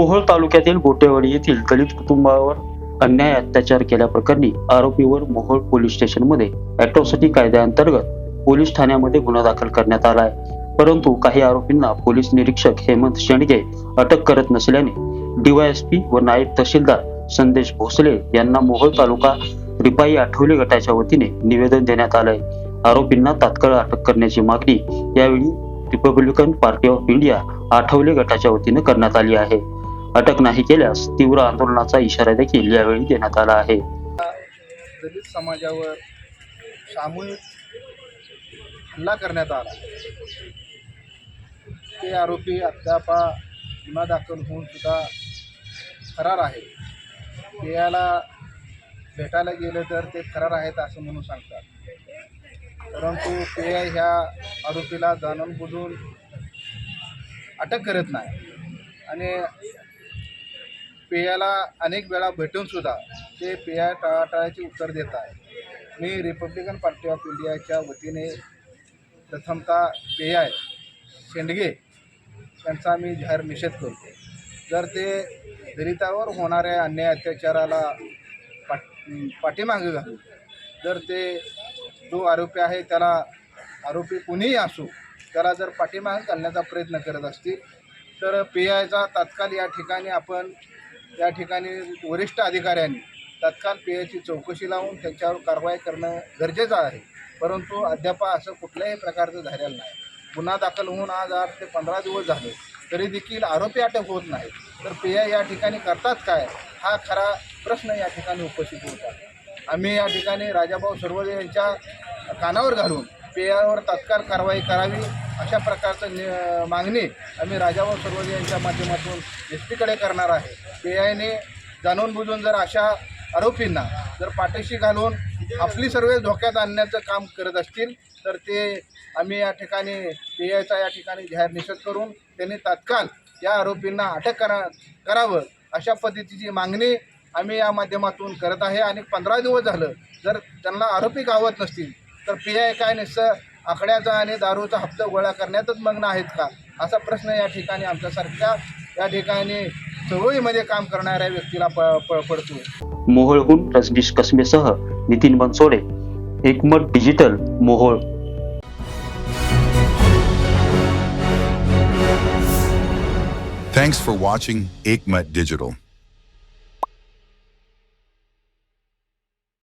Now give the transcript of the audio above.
मोहोळ तालुक्यातील गोटेवाडी येथील दलित कुटुंबावर अन्याय अत्याचार केल्याप्रकरणी आरोपीवर मोहोळ पोलीस स्टेशनमध्ये अॅट्रॉसिटी कायद्याअंतर्गत पोलीस ठाण्यामध्ये गुन्हा दाखल करण्यात आला आहे. परंतु काही आरोपींना पोलीस निरीक्षक हेमंत शेंडगे अटक करत नसल्याने डीवायएसपी व नायब तहसीलदार संदेश भोसले यांना मोहोळ तालुका रिपाई आठवले गटाच्या वतीने निवेदन देण्यात आलंय. आरोपींना तात्काळ अटक करण्याची मागणी यावेळी Republican Party of India Athawale गटाच्या वतीने करण्यात आली आहे. अटक नाही केल्यास तीव्र आंदोलनाचा इशारा देखील यावेळी देण्यात आला आहे. दलित समाजावर सामूहिक हल्ला करण्यात आला. ते आरोपी अद्याप गुन्हा दाखल होऊन सुद्धा फरार आहे. ते याला भेटायला गेलं तर ते फरार आहेत असं म्हणून सांगतात. परंतु ते ह्या आरोपीला जाणून बुजून अटक करत नाही. आणि पेयाला अनेक वेळा भेटून सुद्धा ते पेया टाळाटाळाचे उत्तर देत आहे मी रिपब्लिकन पार्टी ऑफ इंडियाच्या वतीने प्रथमतः पेया शेंडगे यांचा मी जाहीर निषेध करतो. जर ते दलितावर होणाऱ्या अन्याय अत्याचाराला पाठ पाठीमागे घालून जर ते जो आरोपी आहे त्याला आरोपी कुणीही असो त्याला जर पाठीमागे घालण्याचा प्रयत्न करत असतील तर पी आयचा तात्काळ या ठिकाणी आपण या ठिकाणी वरिष्ठ अधिकाऱ्यांनी तत्काळ पेयाची चौकशी लावून त्यांच्यावर कारवाई करणं गरजेचं आहे. परंतु अद्याप असं कुठल्याही प्रकारचं झालेलं नाही. गुन्हा दाखल होऊन आज आठ ते पंधरा दिवस झाले तरी देखील आरोपी अटक होत नाही तर पेया आय या ठिकाणी करतात काय? हा खरा प्रश्न या ठिकाणी उपस्थित होता. आम्ही या ठिकाणी राजाभाऊ सर्वदे यांच्या कानावर घालून पेयावर तत्काळ कारवाई करावी अशा प्रकारचं नि मागणी आम्ही राजाभाऊ सर्वदे यांच्या माध्यमातून एस पीकडे करणार आहे. पी आयने जाणून बुजून जर अशा आरोपींना जर पाठीशी घालून आपली सर्व धोक्यात आणण्याचं काम करत असतील तर ते आम्ही या ठिकाणी पी आयचा या ठिकाणी जाहीर निषेध करून त्यांनी तात्काळ या आरोपींना अटक करा करावं अशा पद्धतीची मागणी आम्ही या माध्यमातून करत आहे. आणि पंधरा दिवस झालं जर त्यांना आरोपी गावत नसतील तर पी आय काय निस आकड्याचा आणि दारूचा हप्ता गोळा करण्यातच मग्न आहेत का? असा प्रश्न या ठिकाणी आमच्यासारख्या या ठिकाणी चळवळीमध्ये काम करणाऱ्या व्यक्तीला पडतो मोहोळहून Rajneesh कसमेसह Nitin Bansode Ekmat digital Mohol. Thanks for watching Aikmat Digital.